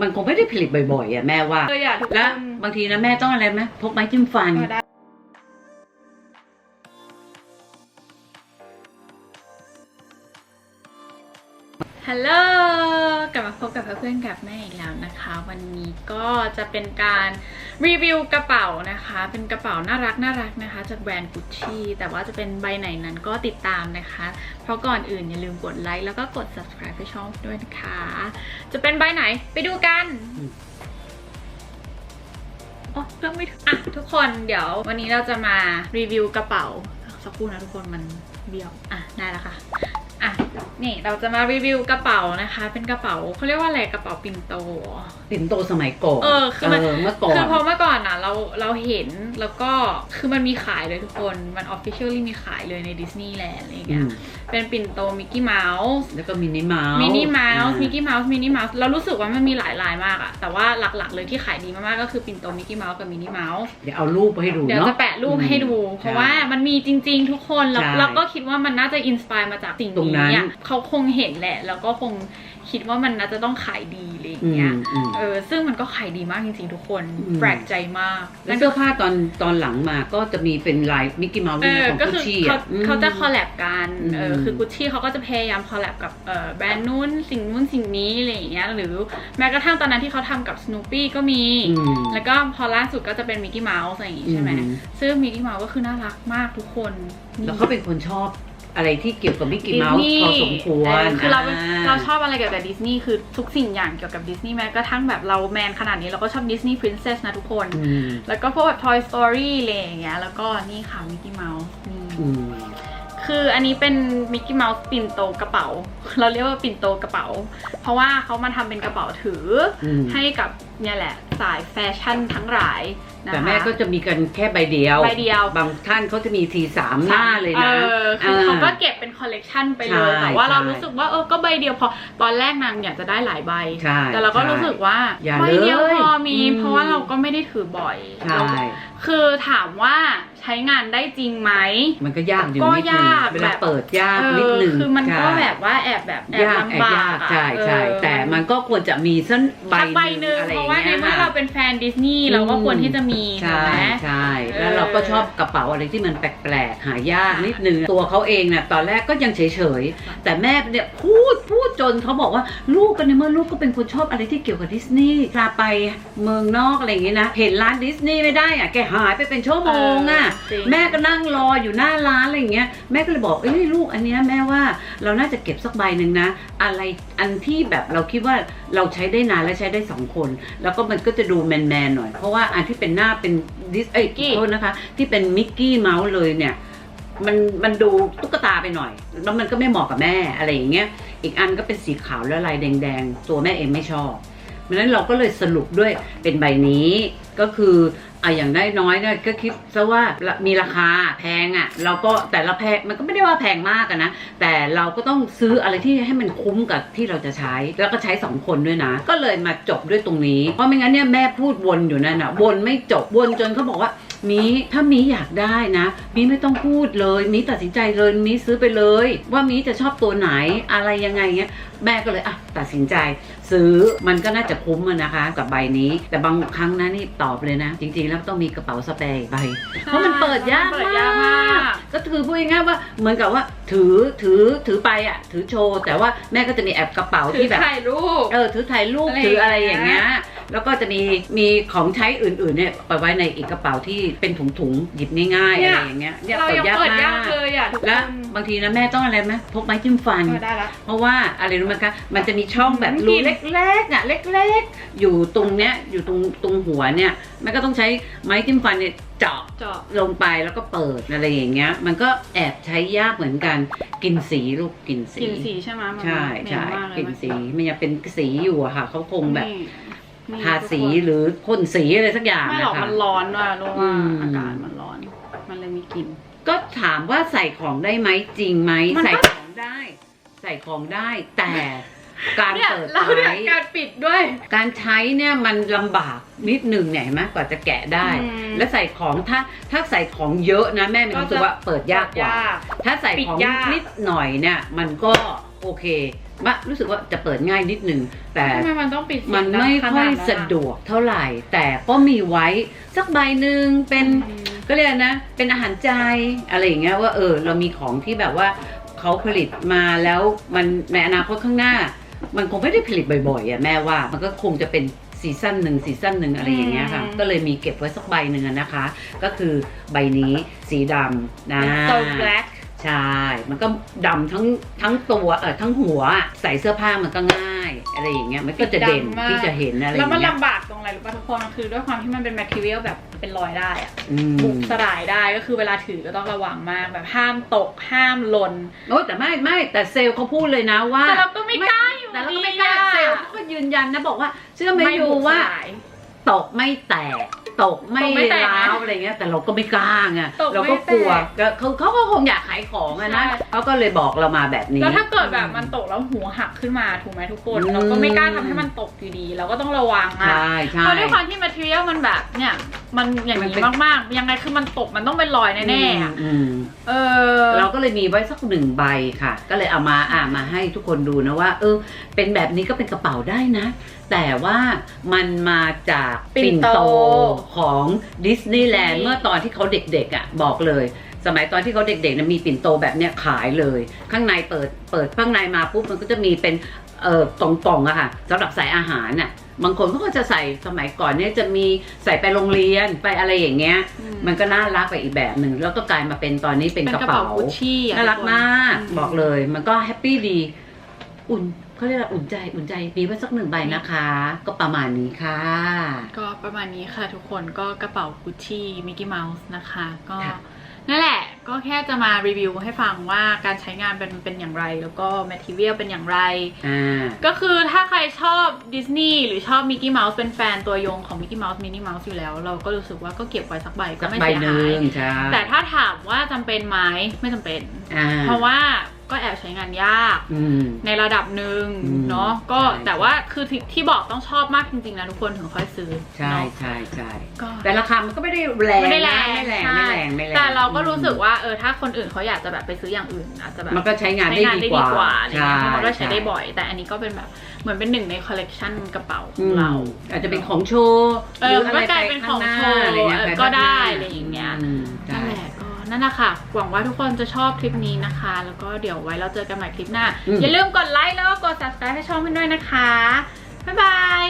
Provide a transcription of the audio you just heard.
มันคงไม่ได้ผลิตบ่อยๆอะแม่ว่า เลยอะทุกคแล้วน บางทีนะแม่ต้องอะไรไหมพกไม้จิ้มฟันเออได้ ฮัลโหลกลับมาพบกับเพื่อนๆกับแม่อีกแล้วนะคะ วันนี้ก็จะเป็นการรีวิวกระเป๋านะคะ เป็นกระเป๋าน่ารักน่ารักนะคะ จากแบรนด์กุชชี่แต่ว่าจะเป็นใบไหนนั้นก็ติดตามนะคะ เพราะก่อนอื่นอย่าลืมกดไลค์แล้วก็กด subscribe ให้ช่องด้วยนะคะ จะเป็นใบไหนไปดูกันอืมโอ้เพิ่งไม่ถึงอะทุกคนเดี๋ยววันนี้เราจะมารีวิวกระเป๋าสักครู่นะทุกคนมันเบี้ยวอะได้แล้วค่ะ นี่เราจะมารีวิวกระเป๋านะคะ เป็นกระเป๋าเขาเรียกว่าอะไรกระเป๋าปิ่นโตเหรอปิ่นโตสมัยก่อนเออคือมันเมื่อก่อนคือเพราะเมื่อก่อนอะเราเราเห็นแล้วก็คือมันมีขายเลยทุกคนมันออฟฟิเชียลลี่มีขายเลยในดิสนีย์แลนด์อะไรอย่างอืเงี้ยมเป็นปิ่นโตมิกกี้เมาส์แล้วก็มินิเมาส์มินิเมาส์อ่มิกกี้เมาส์มินิเมาส์เรารู้สึกว่ามันมีหลายลายมากอะแต่ว่าหลักๆเลยที่ขายดีมากๆก็คือปิ่นโตมิกกี้เมาส์กับมินิเมาส์เดี๋ยวเอารูปไปให้ดูเดี๋ยวเนาะจะแปะรูปให้ดู เพราะว่ามันมีจริง ๆ ทุกคนแล้วใช่เราก็คิดว่ามันน่าจะอินสปายมาจากสิ่งตรงนั้นี้นอะเขาคงเห็นแหละ แล้วก็คงคิดว่ามันน่าจะต้องขายดีอะไรอย่างอืเงี้ยมอืม เออ ซึ่งมันก็ขายดีมากจริงๆทุกคน อืม แปลกใจมากแล้วเสื้อผ้าตอนตอนหลังมาก็จะมีเป็นลายมิกกี้เมาส์เอด้วยอนะของก็กุคืชอชี่เขาอะอืม เขาจะคอลแลบกัน เอออืมคือกุชชี่เขาก็จะพยายามคอลแลบกับเออแบรนด์นู้นสิ่งนู้นสิ่งนี้อะไรอย่างเงี้ย หรือแม้กระทั่งตอนนั้นที่เขาทำกับ Snoopy ก็มี อืมแล้วก็พอล่าสุดก็จะเป็นมิกกี้เมาส์อะไรอย่างงี้ใช่ไหม อืมซึ่งมิกกี้เมาส์ก็คือน่ารักมากทุกคนนี่แล้วเขาเป็นคนชอบ อะไรที่เกี่ยวกับมิกกี้เมาส์ดิสนีย์พอสมควรเออคือเราเป็นอ่เราชอบอะไรเกี่ยวกับดิสนีย์คือทุกสิ่งอย่างเกี่ยวกับดิสนีย์แม้กระทั่งแบบเราแมนขนาดนี้เราก็ชอบดิสนีย์พรินเซสนะทุกคนอืมแล้วก็พวกแบบ Toy Story อะไรอย่างเงี้ยแล้วก็นี่ค่ะมิกกี้เมาส์นี่อืมคืออันนี้เป็นมิกกี้เมาส์ปิ่นโตกระเป๋า เราเรียกว่าปิ่นโตกระเป๋า เพราะว่าเขามาทำเป็นกระเป๋าถืออมให้กับเนี่ยแหละสายแฟชั่นทั้งหลายนะคะแต่แม่ก็จะมีกันแค่ใบเดียว ใบเดียว บางท่านเขาจะมีทีสามหน้าเลยนะเออคือเขาก็เก็บเป็นคอลเลกชันไปเลยใช่แต่ว่าเราใช่รู้สึกว่าเออก็ใบเดียวพอตอนแรกนางอยากจะได้หลายใบใช่แต่เราก็ใช่รู้สึกว่าอย่าใบเดียวเลยพอมีอืมเพราะว่าเราก็ไม่ได้ถือบ่อยใช่คือถามว่าใช้งานได้จริงไหม มันก็ยากอยู่ก็นิดนึงยากเวลาแบบเปิดยากเอนิดอนึงคือมันก็ใช่แบบว่าแอบแบบแอบยากแอบลำบายากกอะใช่ใช่เออแต่มันก็ควรจะมีสักใบสักใบหนึ่งอะไรอเพย่างราะว่าในเงี้ยเมื่อเราเป็นแฟนดิสนีย์เราก็ควรที่จะมีถูใช่กไหมใช่เออแล้วเราก็ชอบกระเป๋าอะไรที่มันแปลกๆหายากนิดนึงตัวเขาเองเนี่ยตอนแรกก็ยังเฉยๆแต่แม่เนี่ยพูดพูดจนเขาบอกว่าลูกกันในเมื่อลูกก็เป็นคนชอบอะไรที่เกี่ยวกับดิสนีย์พาไปเมืองนอกอะไรอย่างเงี้ยนะเห็นร้านดิสนีย์ไม่ได้อะแกหายไปเป็นชั่วโมงอะจริงแม่ก็นั่งรออยู่หน้าร้านอะไรอย่างเงี้ยแม่ก็เลยบอกเอ้ยลูกอันเนี้ยแม่ว่าเราน่าจะเก็บสักใบหนึ่งนะ อะไรอันที่แบบเราคิดว่าเราใช้ได้นานและใช้ได้สองคนแล้วก็มันก็จะดูแมนๆหน่อย เพราะว่าอันที่เป็นหน้าเป็นดิสเอ้ยมิกกี้โทษนะคะ ที่เป็นมิกกี้เมาส์เลยเนี่ยมันมันดูตุ๊กตาไปหน่อย แล้วมันก็ไม่เหมาะกับแม่อะไรอย่างเงี้ยอีกอันก็เป็นสีขาวแล้วลายแดง ๆ ตัวแม่เองไม่ชอบเพราะฉะนั้นเราก็เลยสรุปด้วยเป็นใบนี้ก็คือ อะอย่างได้น้อยๆเนี่ยก็คิดซะว่ามีราคาแพงอะ่ะ เราก็แต่ละแพงมันก็ไม่ได้ว่าแพงมากอะนะ แต่เราก็ต้องซื้ออะไรที่ให้มันคุ้มกับที่เราจะใช้ แล้วก็ใช้สองคนด้วยนะ ก็เลยมาจบด้วยตรงนี้ เพราะไม่งั้นเนี่ยแม่พูดวนอยู่นั่นอะวนไม่จบวนจนเขาบอกว่า มีถ้ามีอยากได้นะมีไม่ต้องพูดเลย มีตัดสินใจเลยมีซื้อไปเลย ว่ามีจะชอบตัวไหนอะไรยังไงเงี้ยแม่ก็เลยอะตัดสินใจ ซื้อมันก็น่าจะคุ้มอะนะคะ กับใบนี้ แต่บางครั้งนะนี่ตอบเลยนะ จริงๆแล้วต้องมีกระเป๋าสเปรย์อีกใบ เพราะมันเปิดยากเปิดมายากมาก ก ก็คือพูดง่ายๆว่าเหมือนกับว่าถือถือถือไปอะถือโชว์แต่ว่าแม่ก็จะมีแอบกระเป๋าถืที่อแบบ ถ่ายรูป เออถือถ่ายรูปอะไรถืออะไรออย่างย่างเงี้เงี้ย ย แล้วก็จะมีมีของใช้อื่นๆเนี่ยไปไว้ในอีกกระเป๋าที่เป็นถุงๆหยิบง่ายๆเนี่อะไรยอย่างเงี้ยเนี่ยเราเปิดยังยากเปิดมายากกเลยอะทุกคแล้วนบางทีนะแม่ต้องอะไรไหมพกไม้จิ้มฟัน เออได้ละเพราะว่าอะไรรู้ไหมคะมันจะมีช่องแบบอืมรูกินเล็กๆอะเล็กๆ อยู่ตรงเนี้ยอยู่ตรงตรงหัวเนี่ยแม่ก็ต้องใช้ไม้จิ้มฟันเนี่ยเจาะ เจาะลงไปแล้วก็เปิดอะไรอย่างเงี้ย มันก็แอบใช้ยากเหมือนกันกินสีลูกกินสีกลิ่นสีใช่ไหมมันใช่เหม็นใช่มากเลยกลินเมื่อสีมันยังเป็นสีอยู่อะค่ะเขาคงแบบนี่ นี่ทาสีทุกคนหรือพ่นสีอะไรสักอย่างไม่หรอกนะคะ มันร้อนด้วยรู้อืว่าม อากาศมันร้อน มันเลยมีกลิ่น ก็ถามว่าใส่ของได้ไหมจริงไหมมันก็ ใส่ของได้ ใส่ของได้แต่การเนี่ยเปิดเราเนี่ยใช้การปิดด้วย การใช้เนี่ยมันลำบากนิดหนึ่งเนี่ยเห็นไหมกว่าจะแกะได้ อืม แล้วใส่ของถ้าถ้าใส่ของเยอะนะแม่มีความรู้สึกว่าเปิดยากกว่า ถ้าใส่ของปิดยาก นิดหน่อยเนี่ยมันก็ โอเคมะรู้สึกว่าจะเปิดง่ายนิดนึง แต่ทำไมมันต้องปิดเสียงมันไม่ดังขค่อยนานั้นสะดวกเท่าไหร่ แต่ก็มีไว้สักใบหนึ่งเป็นอืมก็เรียกนะ เป็นอาหารใจอะไรอย่างเงี้ยว่าเออ เรามีของที่แบบว่าเขาผลิตมาแล้วมันในอนาคตข้างหน้า มันคงไม่ได้ผลิตบ่อยๆอะแม่ว่ามันก็คงจะเป็นซีซั่นหนึ่งซีซั่นหนึ่งอะไรอย่างเงี้ยค่ะอืมก็เลยมีเก็บไว้สักใบหนึ่งอะนะคะ ก็คือใบนี้สีดำนะโซแบล็ก ใช่ มันก็ดำทั้งทั้งตัวเออทั้งหัวใส่เสื้อผ้ามันก็ง่าย อะไรอย่างเงี้ยมันก็จะเด่นดำมาก ที่จะเห็นอะไรอแล้วย่างมันเงี้ยลำบากตรงอะไรรู้ป่ะทุกคนคือด้วยความที่มันเป็นแมทเทียลแบบเป็นรอยได้อะอืมบุกสลายได้ก็คือเวลาถือก็ต้องระวังมากแบบห้ามตกห้ามหล่น โอ้แต่ไม่ไม่แต่เซลล์เขาพูดเลยนะว่าแต่เราก็ไม่กล้าอยู่แต่เราก็ไม่ดีกล้าอะ เซลล์เขาก็ยืนยันนะบอกว่า เชื่อไหมอยู่บุกสว่าลายตกไม่แตก ตกไม่ตกไม่แตกนะร้าวอะไรเงี้ย แต่เราก็ไม่กล้าไงตกไม่เราก็กลัวแตก ก็เขาเขาก็คงอยากขายของอะนะใช่เขาก็เลยบอกเรามาแบบนี้ แล้วถ้าเกิดแบบมันตกแล้วหัวหักขึ้นมาถูกไหมทุกคน อืม เราก็ไม่กล้าทำให้มันตกอยู่ดี เราก็ต้องระวังอะใช่ใช่ เพราะด้วยความที่ material มันแบบเนี่ย มันอย่างมันนี้เป็น มากๆ ยังไงคือมันตกมันต้องเป็นรอยแน่ๆอะอืม เออ เราก็เลยมีไว้สักหนึ่งใบค่ะ ก็เลยเอามาอ่ามาให้ทุกคนดูนะว่า เออ เป็นแบบนี้ก็เป็นกระเป๋าได้นะ แต่ว่ามันมาจากปิ่ปิ่นนโตโตของดิสนีย์แลนดิสนีย์ด์เมื่อตอนที่เขาเด็กๆอะบอกเลย สมัยตอนที่เขาเด็กๆนะมีปิ่นโตแบบเนี้ยขายเลย ข้างในเปิดเปิดข้างในมาปุ๊บมันก็จะมีเป็นเอ่อกล่องๆอะค่ะสำหรับใส่อาหารน่ะบางคนเขาก็จะใส่สมัยก่อนเนี่ยจะมีใส่ไปโรงเรียนไปอะไรอย่างเงี้ย มันก็น่ารักไปอีกแบบหนึ่งแล้วก็กลายมาเป็นตอนนี้เป็นเป็นกกระระเป๋าเป๋ากุชชี่อะน่ารักมากทุคนบอกเลย มันก็แฮปปี้ดี อุ่น เขาเรียกว่าอุ่นใจอุ่นใจมีไว้สักหนึ่งใบนะคะ ก็ประมาณนี้ค่ะ ก็ประมาณนี้ค่ะทุกคนก็กระเป๋ากุชชี่มิกกี้เมาส์นะคะ ก็ค่ะนั่นแหละ ก็แค่จะมารีวิวให้ฟังว่าการใช้งานเป็นเป็นอย่างไร แล้วก็แมทเทียลเป็นอย่างไรอ่าก็คือถ้าใครชอบดิสนีย์หรือชอบมิกกี้เมาส์เป็นแฟนตัวยงของมิกกี้เมาส์มินนี่เมาส์อยู่แล้ว เราก็รู้สึกว่าก็เก็บไว้สักใบก็สักไม่ใบเสียหหานึ่ยงใช่แต่ถ้าถามว่าจำเป็นไหมไม่จำเป็นอ่าเพราะว่า ก็แอบใช้งานยาก อืม ในระดับหนึ่งอืมเนาะก็ใช่ แต่ว่าคือที่ที่บอกต้องชอบมากจริงๆนะทุกคนถึงค่อยซื้อใช่เนาะใช่ใช่ก็ แต่ราคามันก็ไม่ได้แรงไม่ได้แรนะงไม่แรงใช่ไม่แรงไม่แรงแต่เราก็รู้สึกว่าเออถ้าคนอื่นเขาอยากจะแบบไปซื้ออย่างอื่นอาจจะแบบมันก็ใช้งานใช้ได้งานดีได้กดีว่ากว่าอะไรเงี้ยเพราะมันก็ใช้ใช่ได้บ่อย แต่อันนี้ก็เป็นแบบเหมือนเป็นหนึ่งในคอลเลกชันกระเป๋าขอืองมเราอาจจะเป็นของโชว์เออหรืะไรก็กลายเป็นของโชว์ไปข้างหน้าอะไรเงี้ย เอ ละก็นั่นแหละค่ะ หวังว่าทุกคนจะชอบคลิปนี้นะคะ แล้วก็เดี๋ยวไว้เราเจอกันใหม่คลิปหน้าอืมอย่าลืมกดไลค์แล้วก็กด subscribe ให้ช่องเพื่อนด้วยนะคะ บ๊ายบาย